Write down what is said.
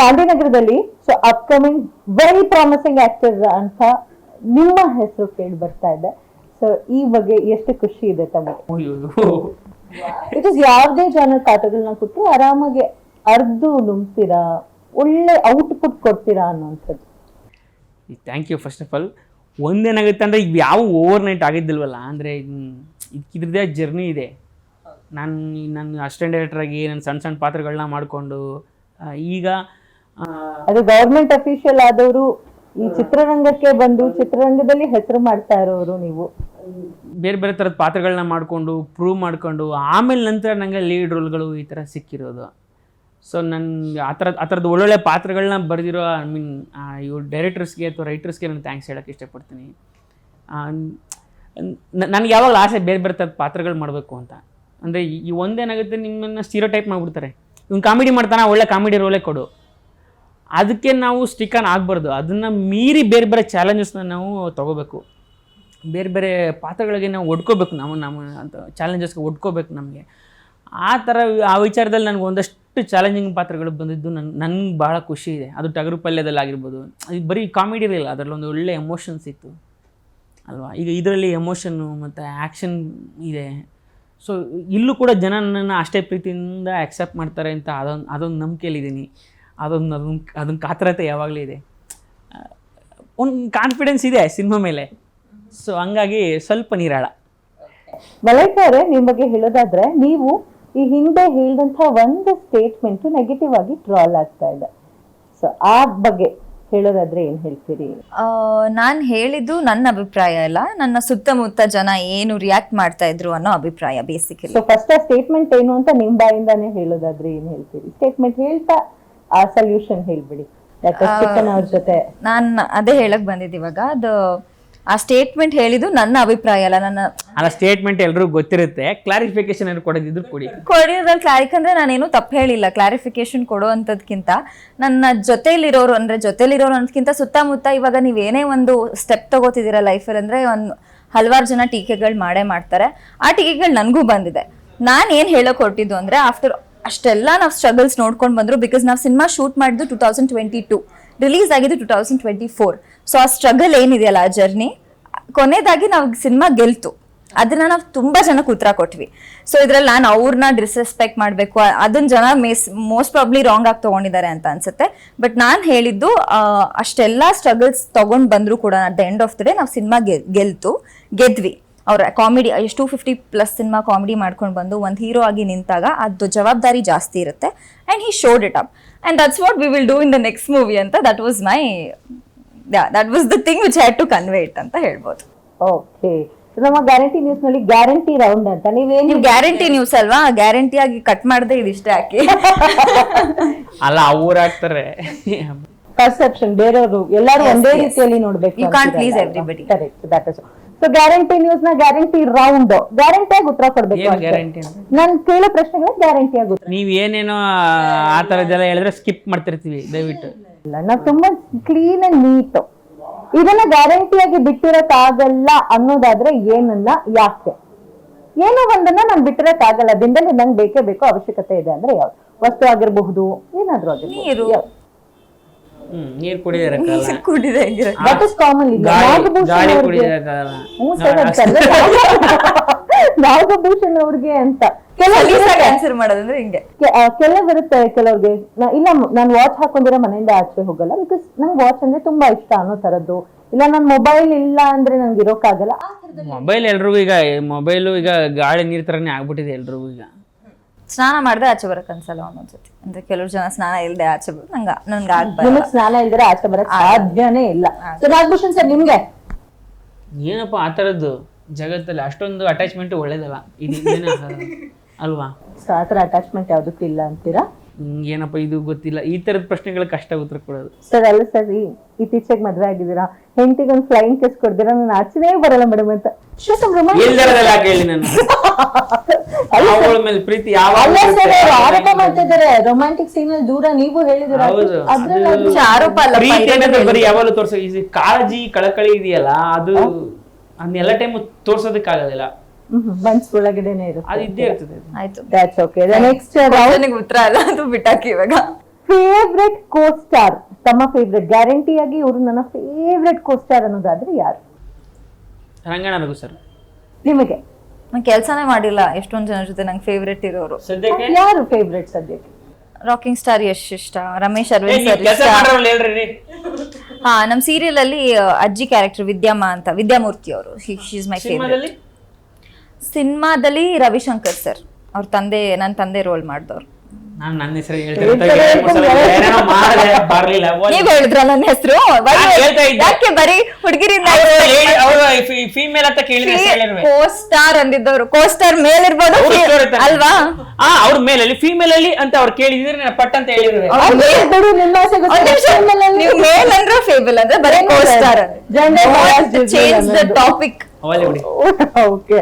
ಗಾಂಧಿನಗರದಲ್ಲಿ so upcoming very promising actor ಅಂತ ನಿಮ್ಮ ಹೆಸರು ಕೇಳಿ ಬರ್ತಾ ಇದೆ. ಸೊ ಈ ಬಗ್ಗೆ ಎಷ್ಟು ಖುಷಿ ಇದೆ ತಮಗೆ? ಬಿಕಾಸ್ ಯಾವುದೇ ಜನರ ಪಾತ್ರಗಳನ್ನ ಕೊಟ್ಟು ಆರಾಮಾಗಿ ಅರ್ದು ನುಂಬ್ತೀರಾ ಒಳ್ಳೆ ಔಟ್ಪುಟ್ ಕೊಡ್ತೀರಾ ಅನ್ನೋಂಥದ್ದು thank you first of all ಒಂದೇನಾಗುತ್ತೆ ಅಂದರೆ ಈಗ ಯಾವ ಓವರ್ ನೈಟ್ ಆಗಿದ್ದಿಲ್ವಲ್ಲ ಅಂದರೆ ಇದ್ರದ್ದೇ ಜರ್ನಿ ಇದೆ. ನಾನು ನಾನು ಅಸಿಸ್ಟೆಂಟ್ ಡೈರೆಕ್ಟ್ರಾಗಿ ನಾನು ಸಣ್ಣ ಸಣ್ಣ ಪಾತ್ರಗಳನ್ನ ಮಾಡಿಕೊಂಡು ಈಗ ಅದು ಗವರ್ಮೆಂಟ್ ಅಫಿಷಿಯಲ್ ಆದವರು ಈ ಚಿತ್ರರಂಗಕ್ಕೆ ಬಂದು ಚಿತ್ರರಂಗದಲ್ಲಿ ಹೆಸರು ಮಾಡ್ತಾ ಇರೋರು ನೀವು. ಬೇರೆ ಬೇರೆ ಥರದ ಪಾತ್ರಗಳನ್ನ ಮಾಡಿಕೊಂಡು ಪ್ರೂವ್ ಮಾಡ್ಕೊಂಡು ಆಮೇಲೆ ನಂತರ ನನಗೆ ಲೀಡ್ ರೋಲ್ಗಳು ಈ ಥರ ಸಿಕ್ಕಿರೋದು. ಸೊ ನನ್ಗೆ ಆ ಥರದ ಆ ಥರದ್ದು ಒಳ್ಳೊಳ್ಳೆ ಪಾತ್ರಗಳನ್ನ ಬರೆದಿರೋ ಐ ಮೀನ್ ಇವ್ರು ಡೈರೆಕ್ಟರ್ಸ್ಗೆ ಅಥವಾ ರೈಟರ್ಸ್ಗೆ ನಾನು ಥ್ಯಾಂಕ್ಸ್ ಹೇಳೋಕ್ಕೆ ಇಷ್ಟಪಡ್ತೀನಿ. ನನಗೆ ಯಾವಾಗಲೂ ಆಸೆ ಬೇರೆ ಬೇರೆ ಥರದ ಪಾತ್ರಗಳು ಮಾಡಬೇಕು ಅಂತ. ಅಂದರೆ ಈ ಒಂದೇನಾಗುತ್ತೆ ನಿಮ್ಮನ್ನು ಸ್ಟೀರೋ ಟೈಪ್ ಮಾಡಿಬಿಡ್ತಾರೆ. ಇವ್ನು ಕಾಮಿಡಿ ಮಾಡ್ತಾನೆ ಒಳ್ಳೆ ಕಾಮಿಡಿ ರೋಲೇ ಕೊಡು. ಅದಕ್ಕೆ ನಾವು ಸ್ಟಿಕ್ ಆನ್ ಆಗಬಾರ್ದು. ಅದನ್ನು ಮೀರಿ ಬೇರೆ ಬೇರೆ ಚಾಲೆಂಜಸ್ನ ನಾವು ತಗೋಬೇಕು. ಬೇರೆ ಬೇರೆ ಪಾತ್ರಗಳಿಗೆ ನಾವು ಒಡ್ಕೋಬೇಕು ನಾವು ನಮ್ಮ ಅಂತ ಚಾಲೆಂಜಸ್ಗೆ ಒಡ್ಕೋಬೇಕು ನಮಗೆ. ಆ ಥರ ಆ ವಿಚಾರದಲ್ಲಿ ನನಗೆ ಒಂದಷ್ಟು ಚಾಲೆಂಜಿಂಗ್ ಪಾತ್ರಗಳು ಬಂದಿದ್ದು ನನ್ನ ನನಗೆ ಭಾಳ ಖುಷಿ ಇದೆ. ಅದು ಟಗರು ಪಲ್ಯದಲ್ಲಿ ಆಗಿರ್ಬೋದು. ಇದು ಬರೀ ಕಾಮಿಡಿ ಇರಲಿಲ್ಲ ಅದರಲ್ಲಿ ಒಂದು ಒಳ್ಳೆ ಎಮೋಷನ್ಸ್ ಇತ್ತು. ಅಲ್ವಾ? ಈಗ ಇದರಲ್ಲಿ ಎಮೋಷನ್ನು ಮತ್ತು ಆ್ಯಕ್ಷನ್ ಇದೆ. ಸೊ ಇಲ್ಲೂ ಕೂಡ ಜನ ನನ್ನನ್ನು ಅಷ್ಟೇ ಪ್ರೀತಿಯಿಂದ ಆಕ್ಸೆಪ್ಟ್ ಮಾಡ್ತಾರೆ ಅಂತ ಅದೊಂದು ಅದೊಂದು ನಂಬಿಕೆಯಲ್ಲಿದ್ದೀನಿ. ಅದೊಂದು ಅದೊಂದು ಅದೊಂದು ಕಾತರತೆ ಯಾವಾಗಲೂ ಇದೆ. ಒಂದು ಕಾನ್ಫಿಡೆನ್ಸ್ ಇದೆ ಸಿನಿಮಾ ಮೇಲೆ. ಸೊ ಹಂಗಾಗಿ ಸ್ವಲ್ಪ ನೀರಾಳ. ಮಲೈಕಾ ಅವರೇ ನಿಮ್ ಬಗ್ಗೆ ಹೇಳೋದಾದ್ರೆ ನೀವು ಈ ಹಿಂದೆ ಹೇಳಿದಂಥ ಒಂದು ಸ್ಟೇಟ್ಮೆಂಟ್ ನೆಗೆಟಿವ್ ಆಗಿ ಟ್ರಾಲ್ ಆಗ್ತಾ ಇದೆ. ಸೊ ಆ ಬಗ್ಗೆ ಹೇಳೋದಾದ್ರೆ ಏನು ಹೇಳ್ತೀರಿ? ನಾನು ಹೇಳಿದ್ದು ನನ್ನ ಅಭಿಪ್ರಾಯ ಅಲ್ಲ ನನ್ನ ಸುತ್ತಮುತ್ತ ಜನ ಏನು ರಿಯಾಕ್ಟ್ ಮಾಡ್ತಾ ಇದ್ರು ಅನ್ನೋ ಅಭಿಪ್ರಾಯ ಬೇಸಿಕಲಿ ಸೊ ಫಸ್ಟ್ ಆ ಸ್ಟೇಟ್ಮೆಂಟ್ ಏನು ಅಂತ ನಿಮ್ಮ ಬಾಯಿಂದಾನೇ ಹೇಳೋದಾದ್ರೆ ಏನು ಹೇಳ್ತೀರಿ? ಸ್ಟೇಟ್ಮೆಂಟ್ ಹೇಳ್ತಾ ಆ ಸೊಲ್ಯೂಷನ್ ಹೇಳ್ಬಿಡಿ. ಯಾಕಂದ್ರೆ ಚಿಕ್ಕನ್ ಅವ್ರ ಜೊತೆ. ನಾನು ಅದೇ ಹೇಳಕ್ ಬಂದಿದ್ ಇವಾಗ. ಅದು ಆ ಸ್ಟೇಟ್ಮೆಂಟ್ ಹೇಳಿದ್ದು ನನ್ನ ಅಭಿಪ್ರಾಯ ಅಲ್ಲ ನನ್ನ ಅಲ್ಲ ಸ್ಟೇಟ್ಮೆಂಟ್ ಎಲ್ಲರಿಗೂ ಗೊತ್ತಿರುತ್ತೆ. ಕ್ಲಾರಿಫಿಕೇಶನ್ ಏನಾದ್ರು ಕೊಡೋದಿದ್ರು ಕೊಡಿ. ಕೊಡಿರೋದ್ರಲ್ಲಿ ಕ್ಲಾರಿಕ್ ಅಂದ್ರೆ ನಾನೇನು ತಪ್ಪು ಹೇಳಿಲ್ಲ. ಕ್ಲಾರಿಫಿಕೇಶನ್ ಕೊಡುವಂಥದ್ಕಿಂತ ನನ್ನ ಜೊತೆಲಿರೋರು ಅಂದ್ರೆ ಜೊತೆಲಿರೋರು ಅನ್ನೋದ್ಕಿಂತ ಸುತ್ತಮುತ್ತ ಇವಾಗ ನೀವೇನೇ ಒಂದು ಸ್ಟೆಪ್ ತಗೋತಿದ್ದೀರಾ ಲೈಫಲ್ಲಿ ಅಂದ್ರೆ ಒಂದು ಹಲವಾರು ಜನ ಟೀಕೆಗಳು ಮಾಡೇ ಮಾಡ್ತಾರೆ. ಆ ಟೀಕೆಗಳು ನನಗೂ ಬಂದಿದೆ. ನಾನು ಏನು ಹೇಳೋಕೆ ಹೊರಟಿದ್ದು ಅಂದ್ರೆ ಆಫ್ಟರ್ ಅಷ್ಟೆಲ್ಲ ನಾವು ಸ್ಟ್ರಗಲ್ಸ್ ನೋಡ್ಕೊಂಡು ಬಂದ್ರು ಬಿಕಾಸ್ ನಾವು ಸಿನಿಮಾ ಶೂಟ್ ಮಾಡಿದ್ದು two thousand twenty two release ಆಗಿದ್ದು two thousand twenty four so ಆ ಸ್ಟ್ರಗಲ್ ಏನಿದೆಯಲ್ಲ ಆ ಜರ್ನಿ ಕೊನೆಯದಾಗಿ ನಾವು ಸಿನಿಮಾ ಗೆಲ್ತು. ಅದನ್ನ ನಾವು ತುಂಬಾ ಜನಕ್ಕೆ ಉತ್ತರ ಕೊಟ್ವಿ. ಸೊ ಇದ್ರಲ್ಲಿ ನಾನು ಅವ್ರನ್ನ ಡಿಸ್ರೆಸ್ಪೆಕ್ಟ್ ಮಾಡಬೇಕು ಅದನ್ನ ಜನ ಮೇಸ್ ಮೋಸ್ಟ್ ಪ್ರಾಬ್ಲಿ ರಾಂಗ್ ಆಗಿ ತಗೊಂಡಿದ್ದಾರೆ ಅಂತ ಅನ್ಸುತ್ತೆ. ಬಟ್ ನಾನು ಹೇಳಿದ್ದು ಅಷ್ಟೆಲ್ಲ ಸ್ಟ್ರಗಲ್ಸ್ ತಗೊಂಡು ಬಂದ್ರು ಕೂಡ at the end of the day ನಾವು ಸಿನಿಮಾ ಗೆಲ್ತು. ಗೆದ್ವಿ. ಅವ್ರ ಕಾಮಿಡಿ ಎಷ್ಟು ಫಿಫ್ಟಿ ಪ್ಲಸ್ ಸಿನಿಮಾ ಕಾಮಿಡಿ ಮಾಡ್ಕೊಂಡು ಬಂದು ಒಂದು ಹೀರೋ ಆಗಿ ನಿಂತಾಗ ಅದು ಜವಾಬ್ದಾರಿ ಜಾಸ್ತಿ ಇರುತ್ತೆ. And he showed it up and that's what we will do in the next movie ಅಂತ that was my that was the thing which had to convey it ಅಂತ ಹೇಳ್ಬೋದು. ಓಕೆ ನಮ್ಮ ಗ್ಯಾರಂಟಿ ನ್ಯೂಸ್ನಲ್ಲಿ ಗ್ಯಾರಂಟಿ ರೌಂಡ್ ಅಂತ. ನೀವೇನು ನೀವು guarantee news ಅಲ್ವಾ? Guarantee ಆಗಿ cut ಮಾಡದೆ ಇದಿಷ್ಟೇ ಹಾಕಿ ಅಲ್ಲ ಅವ್ರು ಹಾಕ್ತಾರೆ. ಪರ್ಸೆಪ್ಷನ್ ಬೇರೆಯವರು ಎಲ್ಲರೂ ಒಂದೇ ರೀತಿಯಲ್ಲಿ ನೋಡ್ಬೇಕು you can't please everybody correct that is so guarantee ನ್ಯೂಸ್ನ guarantee round guarantee ಆಗಿ ಉತ್ತರ ಕೊಡ್ಬೇಕು ನನ್. ಗ್ಯಾರಂಟಿ ಕೇಳೋ ಪ್ರಶ್ನೆಗಳ ಗ್ಯಾರಂಟಿ ಆಗುತ್ತೆ ಉತ್ತರ. ನೀವು ಏನೇನೋ ಆ ಥರದ್ದೆಲ್ಲ ಹೇಳಿದ್ರೆ ಸ್ಕಿಪ್ ಮಾಡ್ತಿರ್ತೀವಿ ದಯವಿಟ್ಟು. ಇಲ್ಲ ನಾವು ತುಂಬಾ ಕ್ಲೀನ್ ಅಂಡ್ ನೀಟ್ ಇದನ್ನ ಗ್ಯಾರಂಟಿ ಆಗಿ ಬಿಟ್ಟಿರಕ್ ಆಗಲ್ಲ ಅನ್ನೋದಾದ್ರೆ ಏನನ್ನ ಯಾಕೆ? ಏನೋ ಒಂದನ್ನ ನಾನು ಬಿಟ್ಟಿರಕ್ ಆಗಲ್ಲ ದಿನದಲ್ಲಿ ನಂಗೆ ಬೇಕೇ ಬೇಕು ಅವಶ್ಯಕತೆ ಇದೆ ಅಂದ್ರೆ ಯಾವ್ದು? ವಸ್ತು ಆಗಿರಬಹುದು ಏನಾದ್ರೂ ನೀರು. ಆಗಿರ್ಬೋದು ನೀರು ಕುಡಿಯೋದಕ್ಕಾಗಲ್ಲ ಕುಡಿದೆ ಹೆಂಗಿರ ದಟ್ ಇಸ್ ಕಾಮನ್ ಗಾಳಿ ಗಾಳಿ ಕುಡಿಯೋದಕ್ಕಾಗಲ್ಲ ಹ್ಞೂ ಸರ್ ಅದ್ ಕರೆಕ್ಟ್. ನಾಗಭೂಷಣ್ ಅವ್ರಿಗೆ ಅಂತ. ಕೆಲವ್ರಿಗೆ ಆನ್ಸರ್ ಮಾಡೋದಂದ್ರೆ ಹಿಂಗೆ. ಕೆ- ಆ, ಕೆಲವಿರುತ್ತೆ ಕೆಲವ್ರಿಗೆ. ಇಲ್ಲ ನಾನು ವಾಚ್ ಹಾಕೊಂಡಿರೋ ಮನೆಯಿಂದ ಆಚೆ ಹೋಗಲ್ಲ ಬಿಕಾಸ್ ನಂಗೆ ವಾಚ್ ಅಂದ್ರೆ ತುಂಬಾ ಇಷ್ಟ ಅನ್ನೋ ತರದ್ದು ಇಲ್ಲ ನನ್ ಮೊಬೈಲ್ ಇಲ್ಲ ಅಂದ್ರೆ ನಂಗೆ ಇರೋಕಾಗಲ್ಲ ಮೊಬೈಲ್ ಎಲ್ರಿಗೂ ಈಗ ಮೊಬೈಲು ಈಗ ಗಾಳಿ ನೀರ್ ತರನೇ ಆಗ್ಬಿಟ್ಟಿದೆ ಎಲ್ರಿಗೂ ಈಗ. ಸ್ನಾನ ಮಾಡದೆ ಆಚೆ ಬರಕ್ ಅನ್ಸಲ್ಲ ಒಂದೊಂದ್ಸತಿ ಅಂದ್ರೆ ಕೆಲವ್ರು ಜನ ಸ್ನಾನ ಇಲ್ದೆ ಆಚೆ ಬರೋದು ನಂಗ ನನ್ಗೆ ನಿಮಗ್ ಸ್ನಾನ ಇಲ್ದಿರ ಆಚೆ ಬರಕ್ ಸಾಧ್ಯನೇ ಇಲ್ಲ. ಸೊ ನಾಗಭೂಷಣ್ ಸರ್ ನಿಮ್ಗೆ? ಏನಪ್ಪ ಆ ತರದ್ದು ಜಗತ್ತಲ್ಲಿ ಅಷ್ಟೊಂದು ಅಟ್ಯಾಚ್ಮೆಂಟ್ ಒಳ್ಳೇದಲ್ಲ. ಇದು ಇದೇನೇ ಆಗಲ್ಲ. ಅಲ್ವಾ? ಸೊ ಆತರ ಅಟ್ಯಾಚ್ಮೆಂಟ್ ಯಾವ್ದಕ್ಕೂ ಇಲ್ಲ ಅಂತೀರಾ? ಏನಪ್ಪ ಇದು ಗೊತ್ತಿಲ್ಲ. ಈ ಥರದ ಪ್ರಶ್ನೆಗಳ ಕಷ್ಟ ಉತ್ತರ ಕೊಡೋದು. ಸರ್ ಅಲ್ಲ ಸರ್ ಈ ಇತ್ತೀಚೆಗೆ ಮದ್ವೆ ಆಗಿದ್ದೀರಾ? ಹೆಂಡತಿಗೆ ಒಂದು ಫ್ಲೈಯಿಂಗ್ ಕಿಸ್ ಕೊಡ್ತೀರಾ? ನಾನು ಆಚೆನೇ ಬರಲ್ಲ ಮೇಡಮ್ ಅಂತ. ಶ್ವೇತಮ್ romantic- ಇಲ್ದಿರೋದೆಲ್ಲ ನಾನು ಅಲ್ಲ sir, ಅವಳ ಮೇಲೆ ಪ್ರೀತಿ ಯಾವ ಅಲ್ಲ ಸರ್ ಅವ್ರು ಆರೋಪ ಮಾಡ್ತಿದ್ದಾರೆ. ರೊಮ್ಯಾಂಟಿಕ್ ಸೀನ್ ಅಲ್ಲಿ ದೂರ ನೀವು ಹೇಳಿದಿರ ಹೌದು. ಅದ್ರಲ್ಲಿ ಅದು- ಅದು ಆರೋಪ ಅಲ್ಲಪ್ಪ, ಪ್ರೀತಿ ಇದನ್ನ ಅನ್ನೋದು ಬರೀ. ಯಾವಾಗಲೂ ತೋರ್ಸೋ ಈ ಕಾಳಜಿ ಕಳಕಳಿ ಇದೆಯಲ್ಲ ಅದು ಅನ್ನೆಲ್ಲ ಟೈಮ್ ತೋರ್ಸೋದಕ್ಕಾಗೋದಿಲ್ಲ ಮನ್ಸ್ ಒಳಗಡೆನೆ ಇರುತ್ತೆ. ಅದು ಇದ್ದೇ ಇರ್ತದೆ ಆಯ್ತು. ದಟ್ಸ್ ಓಕೆ ನೆಕ್ಸ್ಟ್ ನನಗೆ ಉತ್ತರ ಅಲ್ಲ ಅದು ಬಿಟ್ಟಾಕಿ ಇವಾಗ. ಫೇವ್ರೆಟ್ ಕೋ ಸ್ಟಾರ್ ತಮ್ಮ ಫೇವ್ರೆಟ್ ಗ್ಯಾರಂಟಿಯಾಗಿ ಇವರು ನನ್ನ ಫೇವ್ರೆಟ್ ಕೋ ಸ್ಟಾರ್ ಅನ್ನೋದಾದ್ರೆ ಯಾರು? ರಂಗಣ ರಘು ಸರ್ ನಿಮಗೆ? ನಾನು ಕೆಲಸನೇ ಮಾಡಿಲ್ಲ. ಎಷ್ಟೊಂದು ಜನ ಜೊತೆ ನಂಗೆ ಫೇವ್ರೆಟ್ ಇರೋರು. ಸದ್ಯಕ್ಕೆ? ಯಾರು ಫೇವ್ರೆಟ್ ಸದ್ಯಕ್ಕೆ? ರಾಕಿಂಗ್ ಸ್ಟಾರ್ ಯಶ್ ಇಷ್ಟ. ರಮೇಶ್ ಅರವಿಂದ್ ಸರ್ ಕೆಲಸ ಇಷ್ಟ. ಹೇಳ್ರಿ ಹಾ ನಮ್ಮ ಸೀರಿಯಲ್ ಅಲ್ಲಿ ಅಜ್ಜಿ ಕ್ಯಾರೆಕ್ಟರ್ ವಿದ್ಯಾಮ್ಮ ಅಂತ ವಿದ್ಯಾಮೂರ್ತಿ ಅವರು ಶೀಸ್ ಮೈ ಫೇವ್ರೆಟ್ ಸಿನಿಮಾದಲ್ಲಿ? ಸಿನಿಮಾದಲ್ಲಿ ರವಿಶಂಕರ್ ಸರ್ ಅವ್ರ ತಂದೆ ನನ್ನ ತಂದೆ ರೋಲ್ ಮಾಡಿದವ್ರು. ನಾನು ನನ್ನ ಹೆಸರು ನೀವ್ ಹೇಳಿದ್ರ ನನ್ನ ಹೆಸರು. ಯಾಕೆ ಬರೀ ಹುಡುಗಿರಿಂದ ಅವರು ಫೀಮೇಲ್ ಅಂತ ಕೇಳಿದ್ರೆ. ಕೋ ಸ್ಟಾರ್ ಅಂದಿದ್ದವ್ರು. ಕೋ ಸ್ಟಾರ್ ಮೇಲಿರ್ಬೋದು ಅವ್ರು ಅಲ್ವಾ? ಆ ಅವ್ರ ಮೇಲಲ್ಲಿ ಫೀಮೇಲ್ ಅಲ್ಲಿ ಅಂತ ಅವ್ರು ಕೇಳಿದ್ರೆ ನಾನು ಪಟ್ ಅಂತ ಹೇಳಿದ್ರು. ನೀವು ಮೇಲ್ ಅಂದ್ರೆ ಫೇಬಲ್ ಅಂದ್ರೆ ಬರೀ co star Gender bias is change the topic okay